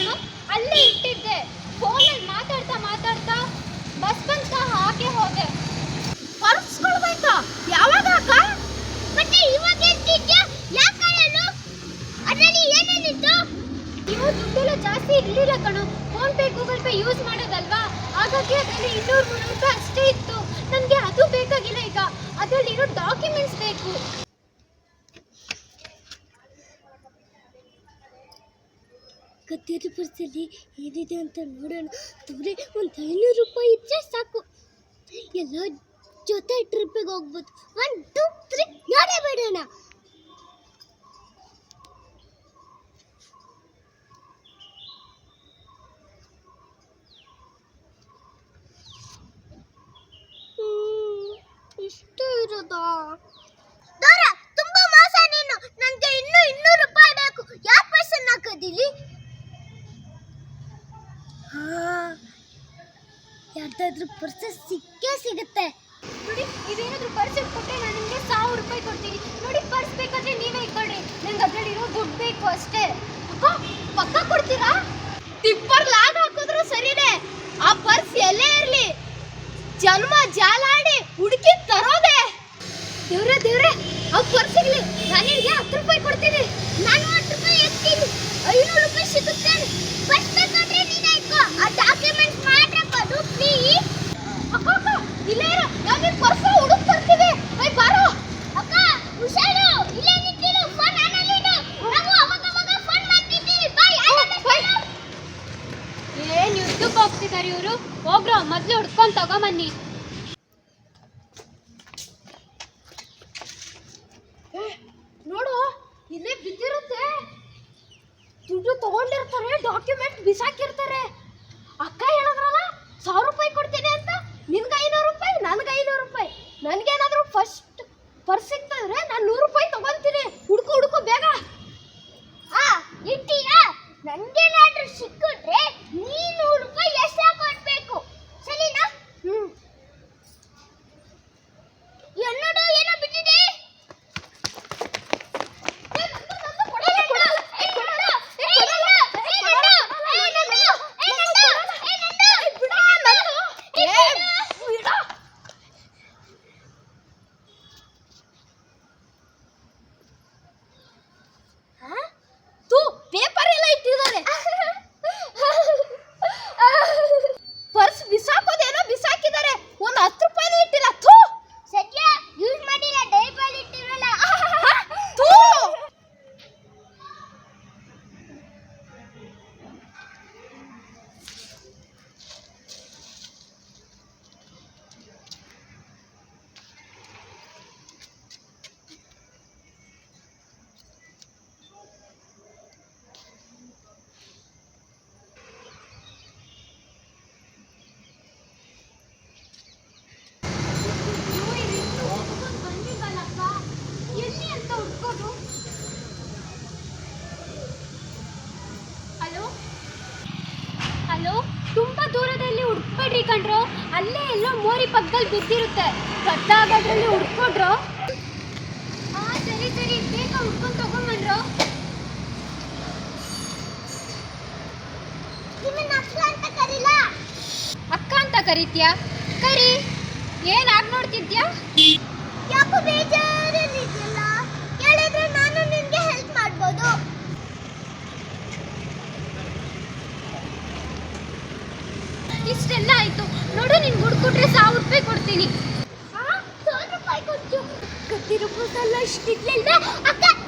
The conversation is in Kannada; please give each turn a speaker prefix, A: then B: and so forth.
A: ಫೋನು ಇಟ್ಟಿದ್ದೆ. ಫೋನಲ್ಲಿ ಮಾತಾಡ್ತಾ ಮಾತಾಡ್ತಾ ಬಸ್ ಬಂತ ಹಾಗೆ ಹೋದೆ. ಪರ್ಸ್ಗಳು ಬಂತಾ ಯಾವಾಗ ಅಕ್ಕ
B: ಮತ್ತೆ ಇವಾಗ ಎತ್ತಿದ್ಯಾ ಯಾಕೆ ಅದರಲ್ಲಿ ಏನೇನಿತ್ತು
A: ಇವು ದುಡ್ಡೆಲ್ಲ ಜಾಸ್ತಿ ಇರಲಿಲ್ಲ ಕಣೋ. PhonePe Google Pay use ಮಾಡೋದಲ್ವಾ? ಹಾಗಾಗಿ ಅದರಲ್ಲಿ ಇನ್ನೂರು ಮುನ್ನೂರು
B: ಗದ್ಯದ ಪರ್ಸಲ್ಲಿ ಏನಿದೆ ಅಂತ ನೋಡೋಣ. ದೂರೆ ಒಂದು ಐನೂರು ರೂಪಾಯಿ ಇದ್ರೆ ಸಾಕು. ಎಲ್ಲ ಜೊತೆ ಟ್ರಿಪ್ಪಿಗೆ ಹೋಗ್ಬೋದು. ಒನ್ ಟೂ ತ್ರೀ ನೋಡೇ ಬಿಡೋಣ ಯಾರ್ದಾದ್ರೂ ಪರ್ಸ್ ಸಿಕ್ಕೇ ಸಿಗುತ್ತೆ.
A: ನೋಡಿ, ಇದೇನಾದ್ರೂ ಪರ್ಸ್ ಕೊಟ್ಟರೆ ನಾನು ನಿಮಗೆ ಸಾವಿರ ರೂಪಾಯಿ ಕೊಡ್ತೀನಿ. ನೋಡಿ ಪರ್ಸ್ ಬೇಕಾದ್ರೆ ನೀವೇ ಇಟ್ಕೊಳ್ಳಿ. ನಂಗೆ ಅದರಲ್ಲಿರೋ ದುಡ್ಡು ಬೇಕು ಅಷ್ಟೇ. ಅಕ್ಕ, ಪಕ್ಕ ಕೊಡ್ತೀರಾ? ಟಿಪ್ಪರ್ ಲಾಗ್ ಹಾಕಿದ್ರು ಸರಿನೇ. ಆ ಪರ್ಸ್ ಎಲ್ಲೇ ಇರಲಿ? ಜನ್ಮ ಜಾಲಾಡಿ ಹುಡುಕಿ ತರೋದೆ. ದೇವ್ರೆ ದೇವ್ರೆ, ಆ ಪರ್ಸ್ ಇರಲಿ. ನಾನು ನಿನಗೆ ಹತ್ತು ರೂಪಾಯಿ ಕೊಡ್ತೀನಿ.
B: ನಾನು ಹತ್ತು ರೂಪಾಯಿ ಎತ್ತೀನಿ. ಐನೂರು ರೂಪಾಯಿ ಸಿಗುತ್ತೆ ಫಸ್ಟ್ ಬೇಕಾದ್ರೆ ನೀನೇ ಇಟ್ಕೋ ಆ ಡಾಕ್ಯುಮೆಂಟ್ಸ್ ಮಾತ್ರ ಕೊಡು ಪ್ಲೀಸ್
A: ಅಕ್ಕ ಅಕ್ಕ ಇಲ್ಲೇ ಇರು ನಾವು ಪರ್ಸ್ ಹುಡುಕ್ ತರ್ತೀವಿ ಓಯ್ ಬಾರೋ
B: ಅಕ್ಕ ಹುಷಾರು ಇಲ್ಲೇ ನಿಂತಿರು ಫೋನ್ ಆನಲ್ಲಿ ಇಡು ನಾವು ಅವಾಗ ಅವಾಗ ಫೋನ್ ಮಾಡ್ತಿದ್ದೀವಿ ಬಾಯ್
A: ಏನ್ ಯುದ್ಧಕ್ಕೆ ಹೋಗ್ತಿದ್ದಾರೆ ಇವರು ಹೋಗ್ರೋ ಮೊದ್ಲು ಹುಡ್ಕೊಂಡ್ ತಗೊಂಬನ್ನಿ ನೋಡು, ಇಲ್ಲೇ ಬಿದ್ದಿರುತ್ತೆ. ದುಡ್ಡು ತಗೊಂಡಿರ್ತಾರೆ ಡಾಕ್ಯುಮೆಂಟ್ ಬಿಸಾಕಿರ್ತಾರೆ.
B: ನನಗೇನಾದ್ರೂ
A: ಕಣ್ರು ಅಲ್ಲೇ ಎಲ್ಲೋ ಮೋರಿ ಪಕ್ಕದಲ್ಲಿ ಬಿದ್ದಿರುತ್ತೆ. ಕಟ್ಟಾಗೋದ್ರಲ್ಲಿ ಹುಡ್ಕೊಂಡ್ರು. ಹಾ ಸರಿ ಸರಿ, ಬೇಗ ಹುಡ್ಕೊಂಡು ತಗೊಂಬಂದ್ರು. ಅಕ್ಕ ಅಂತ ಕರೀತ್ಯಾ? ಕರಿ. ಏನ್ ಆಗ್ ನೋಡ್ತಿದ್ಯಾ?
B: ಯಾಕೋ ಬೇಜಾರಲ್ಲಿದ್ಯಲ್ಲ ಹೇಳಿದ್ರೆ ನಾನು ನಿನ್ಗೆ ಹೆಲ್ಪ್ ಮಾಡ್ಬೋದು
A: ಇಷ್ಟೆಲ್ಲ ಆಯ್ತು ನೋಡು ನಿನ್ ಹುಡ್ಕೊಟ್ರೆ ಸಾವಿರ ರೂಪಾಯಿ
B: ಕೊಡ್ತೀನಿ ಸಾವಿರ